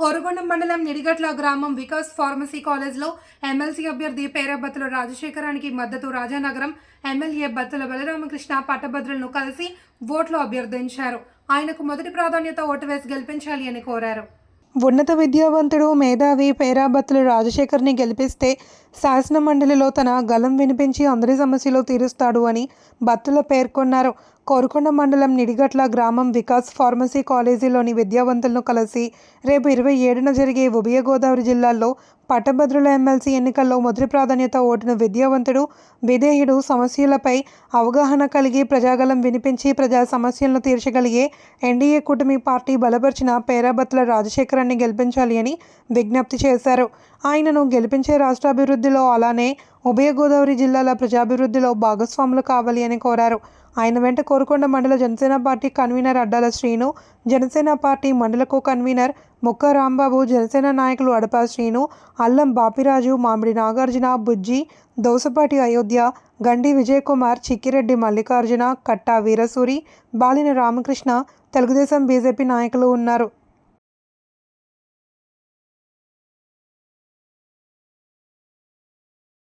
కోరుగొండ మండలం నిడిగట్ల గ్రామం వికాస్ ఫార్మసీ కాలేజ్లో ఎమ్మెల్సీ అభ్యర్థి పేరబత్తుల రాజశేఖరానికి మద్దతు రాజానగరం ఎమ్మెల్యే బత్తుల బలరామకృష్ణ పట్టభద్రులను కలిసి ఓట్లు అభ్యర్థించారు. ఆయనకు మొదటి ప్రాధాన్యత ఓటు వేసి గెలిపించాలి అని కోరారు. ఉన్నత విద్యావంతుడు మేధావి పేరాబత్తులు రాజశేఖర్ని గెలిపిస్తే శాసన మండలిలో తన గలం వినిపించి అందరి సమస్యలు తీరుస్తాడు అని బత్తుల పేర్కొన్నారు. కోరుకొండ మండలం నిడిగట్ల గ్రామం వికాస్ ఫార్మసీ కాలేజీలోని విద్యావంతులను కలిసి రేపు ఇరవై ఏడున జరిగే ఉభయ గోదావరి జిల్లాల్లో పట్టభద్రుల ఎమ్మెల్సీ ఎన్నికల్లో మొదటి ప్రాధాన్యత ఓటును విద్యావంతుడు విధేయుడు సమస్యలపై అవగాహన కలిగి ప్రజాగలం వినిపించి ప్రజా సమస్యలను తీర్చగలిగే ఎన్డీఏ కూటమి పార్టీ బలపరిచిన పేరాబత్తుల రాజశేఖరాన్ని గెలిపించాలి అని విజ్ఞప్తి చేశారు. ఆయనను గెలిపించే రాష్ట్రాభివృద్ధిలో అలానే ఉభయ గోదావరి జిల్లాల ప్రజాభివృద్ధిలో భాగస్వాములు కావాలి అని కోరారు. ఆయన వెంట కోరుకొండ మండల Janasena party convener Addala Srinu Janasena party మండలకు convener Mukka Rambabu Janasena నాయకులు అడపా శ్రీను అల్లం బాపిరాజు మామిడి నాగార్జున బుజ్జి దోసపాటి అయోధ్య గండి విజయకుమార్ చిక్కిరెడ్డి మల్లికార్జున కట్టా వీరసూరి బాలిన రామకృష్ణ తెలుగుదేశం బీజేపీ నాయకులు ఉన్నారు.